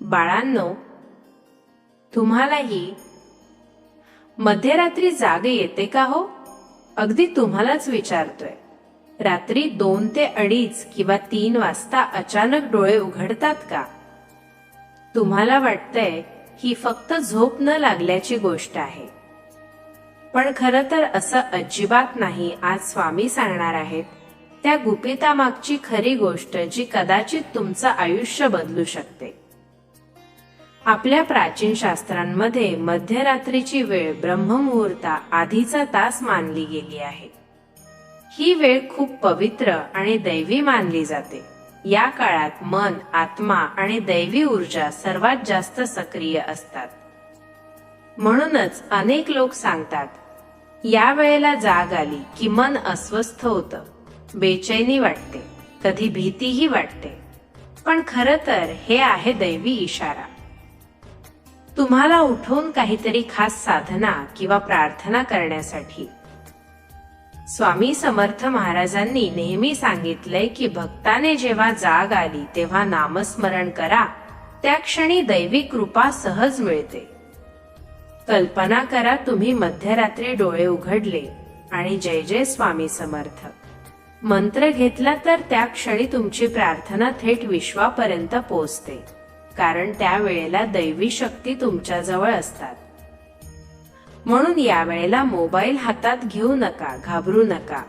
बाळांनो तुम्हालाही मध्यरात्री जाग येते का हो? अगदी तुम्हालाच विचारतोय. रात्री दोन ते अडीच किंवा तीन वाजता अचानक डोळे उघडतात का? तुम्हाला वाटतंय ही फक्त झोप न लागल्याची गोष्ट आहे. पण खरं तर असं अजिबात नाही आज स्वामी सांगणार आहेत. त्या गुपितामागची खरी गोष्ट जी कदाचित तुमचं आयुष्य बदलू शकते. आपल्या प्राचीन शास्त्रांमध्ये मध्यरात्रीची वेळ ब्रह्ममुहूर्ता आधीचा तास मानली गेली आहे. ही वेळ खूप पवित्र आणि दैवी मानली जाते. या काळात मन आत्मा आणि दैवी ऊर्जा सर्वात जास्त सक्रिय असतात. म्हणूनच अनेक लोक सांगतात या वेळेला जाग आली की मन अस्वस्थ होतं बेचैनी वाटते कधी भीतीही वाटते. पण खरं तर हे आहे दैवी इशारा. तुम्हाला उठून काहीतरी खास साधना किंवा प्रार्थना करण्यासाठी. स्वामी समर्थ महाराजांनी नेहमी सांगितलंय की भक्ताने जेव्हा जाग आली तेव्हा नामस्मरण करा. त्या क्षणी दैवी कृपा सहज मिळते. कल्पना करा तुम्ही मध्यरात्री डोळे उघडले आणि जय जय स्वामी समर्थ. मंत्र घेतला तर त्या क्षणी तुमची प्रार्थना थेट विश्वापर्यंत पोहोचते. कारण त्यावेळेला दैवी शक्ती तुमच्या जवळ असतात. म्हणून या वेळेला मोबाईल हातात घेऊ नका घाबरू नका.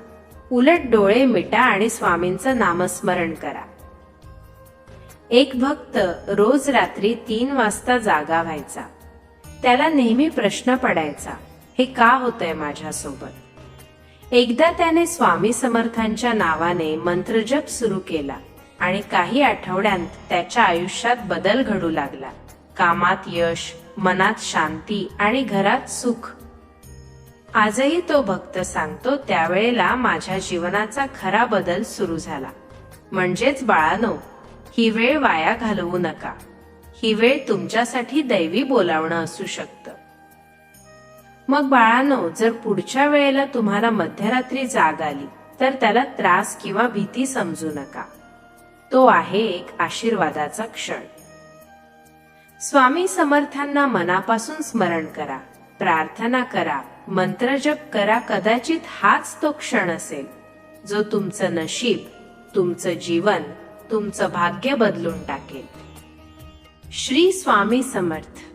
उलट डोळे मिटा आणि स्वामींचं नामस्मरण करा. एक भक्त रोज रात्री तीन वाजता जागा व्हायचा. त्याला नेहमी प्रश्न पडायचा हे का होतंय माझ्यासोबत? एकदा त्याने स्वामी समर्थांच्या नावाने मंत्रजप सुरू केला. आणि काही आठवड्यांत त्याच्या आयुष्यात बदल घडू लागला. कामात यश मनात शांती आणि घरात सुख. आजही तो भक्त सांगतो त्यावेळेला माझ्या जीवनाचा खरा बदल सुरू झाला. म्हणजेच बाळानो ही वेळ वाया घालवू नका. ही वेळ तुमच्यासाठी दैवी बोलावणं असू शकतं. मग बाळानो जर पुढच्या वेळेला तुम्हाला मध्यरात्री जाग आली तर त्याला त्रास किंवा भीती समजू नका. तो आहे एक आशीर्वादाचा क्षण. स्वामी समर्थांना मनापासून स्मरण करा प्रार्थना करा मंत्रजप करा कदाचित हाच तो क्षण असेल जो तुमचं नशीब तुमचं जीवन तुमचं भाग्य बदलून टाकेल. श्री स्वामी समर्थ.